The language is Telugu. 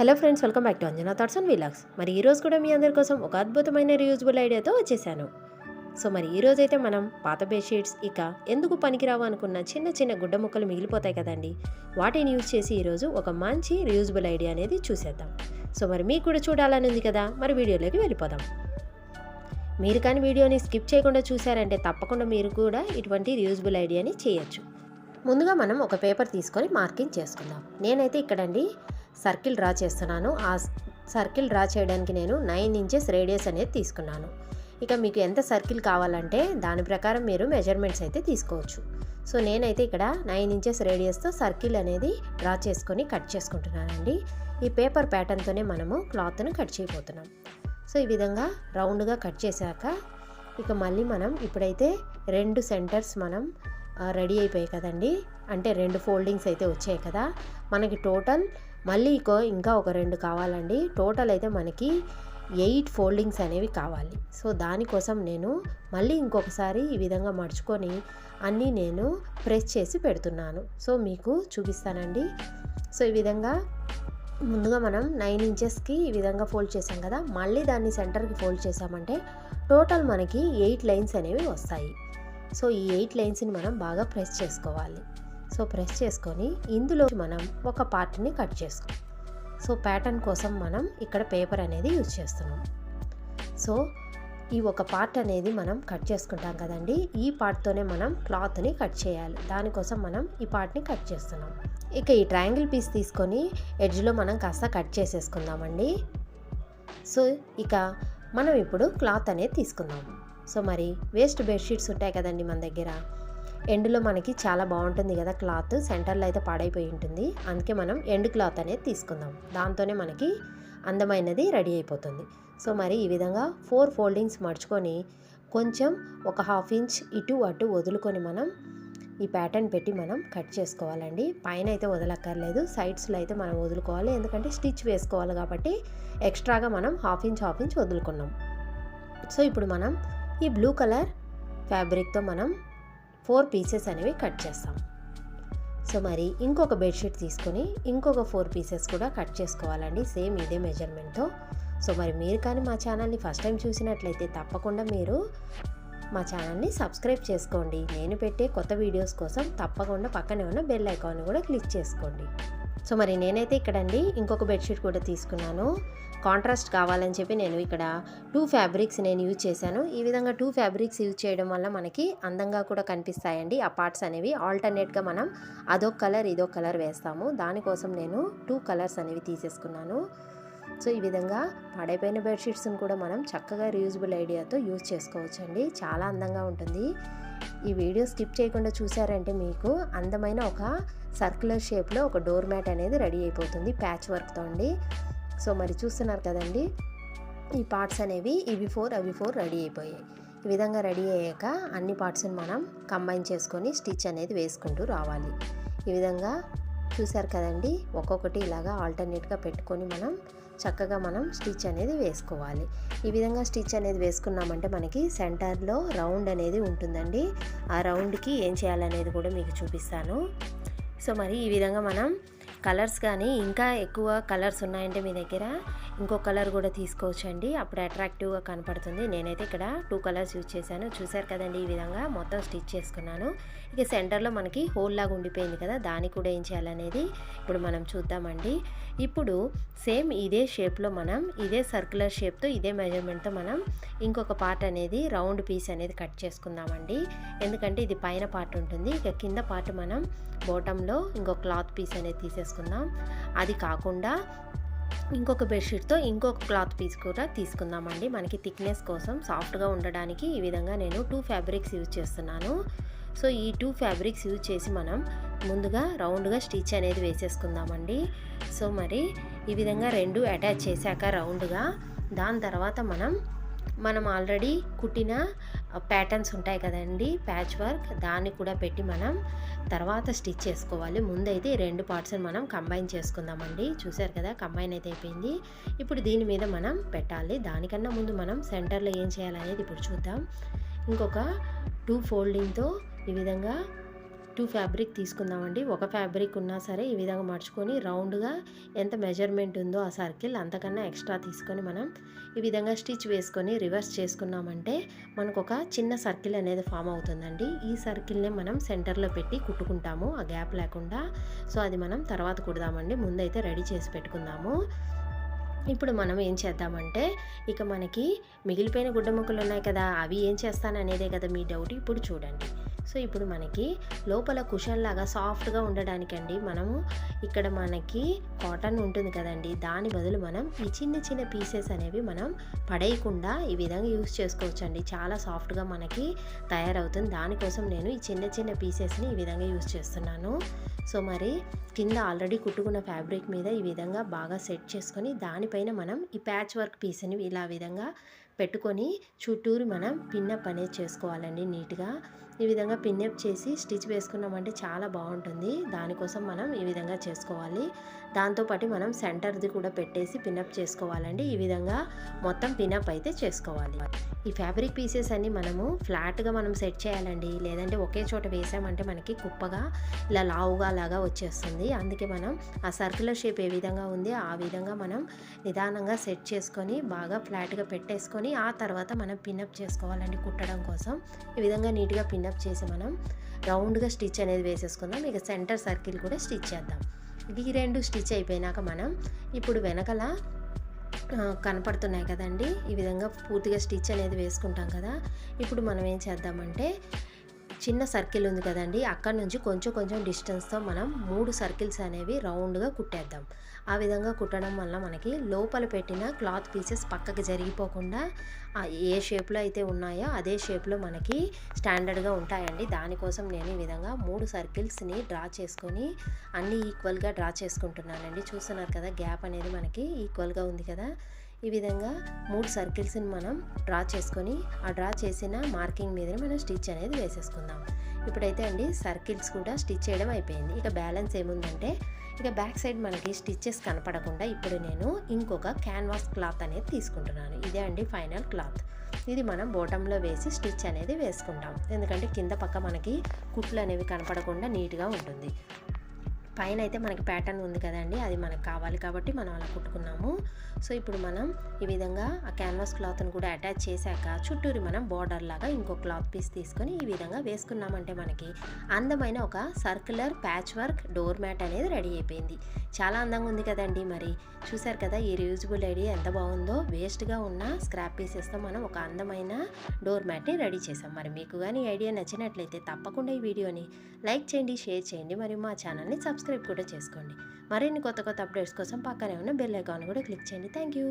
Hello friends welcome back to Anjana thoughts and vlogs. మరి ఈరోజు కూడా మీ అందరి కోసం ఒక అద్భుతమైన రియూజబుల్ ఐడియాతో వచ్చేసాను. సో మరి ఈరోజు అయితే మనం పాత బెడ్షీట్స్ ఇక ఎందుకు పనికిరావు అనుకున్న చిన్న చిన్న గుడ్డ ముక్కలు మిగిలిపోతాయి కదండి? వాటిని యూజ్ చేసి ఈరోజు ఒక మంచి రియూజబుల్ ఐడియా అనేది చూసేద్దాం. సో మరి మీకు కూడా చూడాలని ఉంది కదా? మరి వీడియోలోకి వెళ్ళిపోదాం. మీరు కానీ వీడియోని స్కిప్ చేయకుండా చూసారంటే తప్పకుండా మీరు కూడా ఇటువంటి రియూజబుల్ ఐడియాని చేయొచ్చు. ముందుగా మనం ఒక పేపర్ తీసుకొని మార్కింగ్ చేసుకుందాం. నేనైతే ఇక్కడండి సర్కిల్ డ్రా చేస్తున్నాను. ఆ సర్కిల్ డ్రా చేయడానికి నేను నైన్ ఇంచెస్ రేడియస్ అనేది తీసుకున్నాను. ఇక మీకు ఎంత సర్కిల్ కావాలంటే దాని ప్రకారం మీరు మెజర్మెంట్స్ అయితే తీసుకోవచ్చు. సో నేనైతే ఇక్కడ నైన్ ఇంచెస్ రేడియస్తో సర్కిల్ అనేది డ్రా చేసుకొని కట్ చేసుకుంటున్నానండి. ఈ పేపర్ ప్యాటర్న్తోనే మనము క్లాత్ను కట్ చేయబోతున్నాం. సో ఈ విధంగా రౌండ్గా కట్ చేశాక ఇక మళ్ళీ మనం ఇప్పుడైతే రెండు సెంటర్స్ మనం రెడీ అయిపోయాయి కదండి. అంటే రెండు ఫోల్డింగ్స్ అయితే వచ్చాయి కదా. మనకి టోటల్ మళ్ళీ ఇంకో ఇంకా ఒక రెండు కావాలండి. టోటల్ అయితే మనకి ఎయిట్ ఫోల్డింగ్స్ అనేవి కావాలి. సో దానికోసం నేను మళ్ళీ ఇంకొకసారి ఈ విధంగా మడుచుకొని అన్నీ నేను ప్రెస్ చేసి పెడుతున్నాను. సో మీకు చూపిస్తానండి. సో ఈ విధంగా ముందుగా మనం నైన్ ఇంచెస్కి ఈ విధంగా ఫోల్డ్ చేసాం కదా మళ్ళీ దాన్ని సెంటర్కి ఫోల్డ్ చేసామంటే టోటల్ మనకి ఎయిట్ లైన్స్ అనేవి వస్తాయి. సో ఈ ఎయిట్ లైన్స్ని మనం బాగా ప్రెస్ చేసుకోవాలి. సో ప్రెస్ చేసుకొని ఇందులో మనం ఒక పార్ట్ని కట్ చేసుకో సో ప్యాటర్న్ కోసం మనం ఇక్కడ పేపర్ అనేది యూజ్ చేస్తున్నాం. సో ఈ ఒక పార్ట్ అనేది మనం కట్ చేసుకుంటాం కదండి. ఈ పార్ట్తోనే మనం క్లాత్ని కట్ చేయాలి. దానికోసం మనం ఈ పార్ట్ని కట్ చేస్తున్నాం. ఇక ఈ ట్రయాంగిల్ పీస్ తీసుకొని ఎడ్జ్లో మనం కాస్త కట్ చేసేసుకుందామండి. సో ఇక మనం ఇప్పుడు క్లాత్ అనేది తీసుకుందాం. సో మరి వేస్ట్ బెడ్షీట్స్ ఉంటాయి కదండి మన దగ్గర. ఎండ్లో మనకి చాలా బాగుంటుంది కదా క్లాత్ సెంటర్లో అయితే పాడైపోయి ఉంటుంది. అందుకే మనం ఎండ్ క్లాత్ అనేది తీసుకుందాం. దాంతోనే మనకి అందమైనది రెడీ అయిపోతుంది. సో మరి ఈ విధంగా ఫోర్ ఫోల్డింగ్స్ మడుచుకొని కొంచెం ఒక హాఫ్ ఇంచ్ ఇటు అటు వదులుకొని మనం ఈ ప్యాటర్న్ పెట్టి మనం కట్ చేసుకోవాలండి. పైన అయితే వదలక్కర్లేదు. సైడ్స్లో అయితే మనం వదులుకోవాలి. ఎందుకంటే స్టిచ్ వేసుకోవాలి కాబట్టి ఎక్స్ట్రాగా మనం హాఫ్ ఇంచ్ హాఫ్ ఇంచ్ వదులుకున్నాం. సో ఇప్పుడు మనం ఈ బ్లూ కలర్ ఫ్యాబ్రిక్తో మనం ఫోర్ పీసెస్ అనేవి కట్ చేస్తాం. సో మరి ఇంకొక బెడ్షీట్ తీసుకొని ఇంకొక ఫోర్ పీసెస్ కూడా కట్ చేసుకోవాలండి సేమ్ ఇదే మెజర్మెంట్తో. సో మరి మీరు కానీ మా ఛానల్ని ఫస్ట్ టైం చూసినట్లయితే తప్పకుండా మీరు మా ఛానల్ని సబ్స్క్రైబ్ చేసుకోండి. నేను పెట్టే కొత్త వీడియోస్ కోసం తప్పకుండా పక్కనే ఉన్న బెల్ ఐకాన్ కూడా క్లిక్ చేసుకోండి. సో మరి నేనైతే ఇక్కడండి ఇంకొక బెడ్షీట్ కూడా తీసుకున్నాను. కాంట్రాస్ట్ కావాలని చెప్పి నేను ఇక్కడ టూ ఫ్యాబ్రిక్స్ నేను యూజ్ చేశాను. ఈ విధంగా టూ ఫ్యాబ్రిక్స్ యూజ్ చేయడం వల్ల మనకి అందంగా కూడా కనిపిస్తాయండి. ఆ పార్ట్స్ అనేవి ఆల్టర్నేట్గా మనం అదొక కలర్ ఇదొక కలర్ వేస్తాము. దానికోసం నేను టూ కలర్స్ అనేవి తీసేసుకున్నాను. సో ఈ విధంగా పాడైపోయిన బెడ్షీట్స్ని కూడా మనం చక్కగా రీయూజబుల్ ఐడియాతో యూజ్ చేసుకోవచ్చండి. చాలా అందంగా ఉంటుంది. ఈ వీడియో స్కిప్ చేయకుండా చూసారంటే మీకు అందమైన ఒక సర్క్యులర్ షేప్లో ఒక డోర్ మ్యాట్ అనేది రెడీ అయిపోతుంది ప్యాచ్ వర్క్తో అండి. సో మరి చూస్తున్నారు కదండి ఈ పార్ట్స్ అనేవి ఇవి ఫోర్ అవి ఫోర్ రెడీ అయిపోయాయి. ఈ విధంగా రెడీ అయ్యాక అన్ని పార్ట్స్ని మనం కంబైన్ చేసుకొని స్టిచ్ అనేది వేసుకుంటూ రావాలి. ఈ విధంగా చూసారు కదండి ఒక్కొక్కటి ఇలాగా ఆల్టర్నేట్గా పెట్టుకొని మనం చక్కగా మనం స్టిచ్ అనేది వేసుకోవాలి. ఈ విధంగా స్టిచ్ అనేది వేసుకున్నామంటే మనకి సెంటర్లో రౌండ్ అనేది ఉంటుందండి. ఆ రౌండ్కి ఏం చేయాలనేది కూడా మీకు చూపిస్తాను. సో మరి ఈ విధంగా మనం కలర్స్ కానీ ఇంకా ఎక్కువ కలర్స్ ఉన్నాయంటే మీ దగ్గర. ఇంకో కలర్ కూడా తీసుకోవచ్చండి. అప్పుడు అట్రాక్టివ్గా కనపడుతుంది. నేనైతే ఇక్కడ టూ కలర్స్ యూజ్ చేశాను. చూసారు కదండి ఈ విధంగా మొత్తం స్టిచ్ చేసుకున్నాను. ఇక సెంటర్లో మనకి హోల్ లాగా ఉండిపోయింది కదా దాన్ని కూడా ఏం చేయాలనేది ఇప్పుడు మనం చూద్దామండి. ఇప్పుడు సేమ్ ఇదే షేప్లో మనం ఇదే సర్క్యులర్ షేప్తో ఇదే మెజర్మెంట్తో మనం ఇంకొక పార్ట్ అనేది రౌండ్ పీస్ అనేది కట్ చేసుకుందామండి. ఎందుకంటే ఇది పైన పార్ట్ ఉంటుంది. ఇక కింద పార్ట్ మనం బాటంలో ఇంకో క్లాత్ పీస్ అనేది తీసేసుకుందాం. అది కాకుండా ఇంకొక బెడ్షీట్తో ఇంకొక క్లాత్ పీస్ కూడా తీసుకుందామండి. మనకి థిక్నెస్ కోసం సాఫ్ట్గా ఉండడానికి ఈ విధంగా నేను టూ ఫ్యాబ్రిక్స్ యూజ్ చేస్తున్నాను. సో ఈ టూ ఫ్యాబ్రిక్స్ యూజ్ చేసి మనం ముందుగా రౌండ్గా స్టిచ్ అనేది వేసేసుకుందామండి. సో మరి ఈ విధంగా రెండు అటాచ్ చేశాక రౌండ్గా. దాని తర్వాత మనం మనం ఆల్రెడీ కుట్టిన ప్యాటర్న్స్ ఉంటాయి కదండి ప్యాచ్ వర్క్ దాన్ని కూడా పెట్టి మనం తర్వాత స్టిచ్ చేసుకోవాలి. ముందైతే ఈ రెండు పార్ట్స్ని మనం కంబైన్ చేసుకుందామండి. చూసారు కదా కంబైన్ అయితే అయిపోయింది. ఇప్పుడు దీని మీద మనం పెట్టాలి. దానికన్నా ముందు మనం సెంటర్లో ఏం చేయాలనేది ఇప్పుడు చూద్దాం. ఇంకొక టూ ఫోల్డింగ్తో ఈ విధంగా టూ ఫ్యాబ్రిక్ తీసుకుందామండి. ఒక ఫ్యాబ్రిక్ ఉన్నా సరే ఈ విధంగా మడుచుకొని రౌండ్గా ఎంత మెజర్మెంట్ ఉందో ఆ సర్కిల్ అంతకన్నా ఎక్స్ట్రా తీసుకొని మనం ఈ విధంగా స్టిచ్ వేసుకొని రివర్స్ చేసుకున్నామంటే మనకు ఒక చిన్న సర్కిల్ అనేది ఫామ్ అవుతుందండి. ఈ సర్కిల్నే మనం సెంటర్లో పెట్టి కుట్టుకుంటాము. ఆ గ్యాప్ లేకుండా. సో అది మనం తర్వాత కుడదామండి. ముందైతే రెడీ చేసి పెట్టుకుందాము. ఇప్పుడు మనం ఏం చేద్దామంటే ఇక మనకి మిగిలిపోయిన గుడ్డ ముక్కలు ఉన్నాయి కదా అవి ఏం చేస్తాననేదే కదా మీ డౌట్. ఇప్పుడు చూడండి. సో ఇప్పుడు మనకి లోపల కుషన్ లాగా సాఫ్ట్గా ఉండడానికండి మనము ఇక్కడ మనకి కాటన్ ఉంటుంది కదండి దాని బదులు మనం ఈ చిన్న చిన్న పీసెస్ అనేవి మనం పడేయకుండా ఈ విధంగా యూస్ చేసుకోవచ్చు అండి చాలా సాఫ్ట్గా మనకి తయారవుతుంది. దానికోసం నేను ఈ చిన్న చిన్న పీసెస్ని ఈ విధంగా యూస్ చేస్తున్నాను. సో మరి కింద ఆల్రెడీ కుట్టుకున్న ఫ్యాబ్రిక్ మీద ఈ విధంగా బాగా సెట్ చేసుకొని దానిపైన మనం ఈ ప్యాచ్ వర్క్ పీస్ని ఇలా విధంగా పెట్టుకొని చుట్టూరు మనం పిన్నప్ అనేది చేసుకోవాలండి నీట్గా. ఈ విధంగా పిన్నప్ చేసి స్టిచ్ వేసుకున్నామంటే చాలా బాగుంటుంది. దానికోసం మనం ఈ విధంగా చేసుకోవాలి. దాంతోపాటు మనం సెంటర్ది కూడా పెట్టేసి పినప్ చేసుకోవాలండి. ఈ విధంగా మొత్తం పినప్ అయితే చేసుకోవాలి. ఈ ఫ్యాబ్రిక్ పీసెస్ అన్ని మనము ఫ్లాట్గా మనం సెట్ చేయాలండి. లేదంటే ఒకే చోట వేసామంటే మనకి కుప్పగా ఇలా లావుగా లాగా వచ్చేస్తుంది. అందుకే మనం ఆ సర్కులర్ షేప్ ఏ విధంగా ఉంది ఆ విధంగా మనం నిదానంగా సెట్ చేసుకొని బాగా ఫ్లాట్గా పెట్టేసుకొని ఆ తర్వాత మనం పినప్ చేసుకోవాలండి కుట్టడం కోసం. ఈ విధంగా నీట్గా పినప్ చేసి మనం రౌండ్గా స్టిచ్ అనేది వేసేసుకుందాం. ఇక సెంటర్ సర్కిల్ కూడా స్టిచ్ చేద్దాం. ఈ రెండు స్టిచ్ అయిపోయినాక మనం ఇప్పుడు వెనకల కనపడుతున్నాయి కదండి. ఈ విధంగా పూర్తిగా స్టిచ్ అనేది వేసుకుంటాం కదా. ఇప్పుడు మనం ఏం చేద్దామంటే చిన్న సర్కిల్ ఉంది కదండి అక్కడ నుంచి కొంచెం కొంచెం డిస్టెన్స్తో మనం మూడు సర్కిల్స్ అనేవి రౌండ్గా కుట్టేద్దాం. ఆ విధంగా కుట్టడం వల్ల మనకి లోపల పెట్టిన క్లాత్ పీసెస్ పక్కకి జరిగిపోకుండా ఏ షేప్లో అయితే ఉన్నాయో అదే షేప్లో మనకి స్టాండర్డ్గా ఉంటాయండి. దానికోసం నేను ఈ విధంగా మూడు సర్కిల్స్ని డ్రా చేసుకొని అన్నీ ఈక్వల్గా డ్రా చేసుకుంటున్నానండి. చూస్తున్నారు కదా గ్యాప్ అనేది మనకి ఈక్వల్గా ఉంది కదా. ఈ విధంగా మూడు సర్కిల్స్ని మనం డ్రా చేసుకొని ఆ డ్రా చేసిన మార్కింగ్ మీదనే మనం స్టిచ్ అనేది వేసేసుకుందాం. ఇప్పుడైతే అండి సర్కిల్స్ కూడా స్టిచ్ చేయడం అయిపోయింది. ఇక బ్యాలెన్స్ ఏముందంటే ఇక బ్యాక్ సైడ్ మనకి స్టిచ్చెస్ కనపడకుండా ఇప్పుడు నేను ఇంకొక క్యాన్వాస్ క్లాత్ అనేది తీసుకుంటున్నాను. ఇదే అండి ఫైనల్ క్లాత్. ఇది మనం బోటంలో వేసి స్టిచ్ అనేది వేసుకుంటాం. ఎందుకంటే కింద పక్క మనకి కుట్లు అనేవి కనపడకుండా నీట్గా ఉంటుంది. పైన అయితే మనకి ప్యాటర్న్ ఉంది కదండి అది మనకు కావాలి కాబట్టి మనం అలా కుట్టుకున్నాము. సో ఇప్పుడు మనం ఈ విధంగా ఆ క్యాన్వాస్ క్లాత్ని కూడా అటాచ్ చేశాక చుట్టూరి మనం బార్డర్ లాగా ఇంకో క్లాత్ పీస్ తీసుకొని ఈ విధంగా వేసుకున్నామంటే మనకి అందమైన ఒక circular patch work door mat అనేది రెడీ అయిపోయింది. చాలా అందంగా ఉంది కదండి మరి. చూసారు కదా ఈ రియూజబుల్ ఐడియా ఎంత బాగుందో. వేస్ట్గా ఉన్న స్క్రాప్ పీసెస్తో మనం ఒక అందమైన డోర్ మ్యాట్ని రెడీ చేసాం మరి మీకు కానీ ఈ ఐడియా నచ్చినట్లయితే తప్పకుండా ఈ వీడియోని లైక్ చేయండి షేర్ చేయండి. మరియు మా ఛానల్ని సబ్స్క్రైబ్ కూడా చేసుకోండి. మరిన్ని కొత్త కొత్త అప్డేట్స్ కోసం పక్కనే ఉన్న బెల్ ఐకాన్ కూడా క్లిక్ చేయండి. Thank you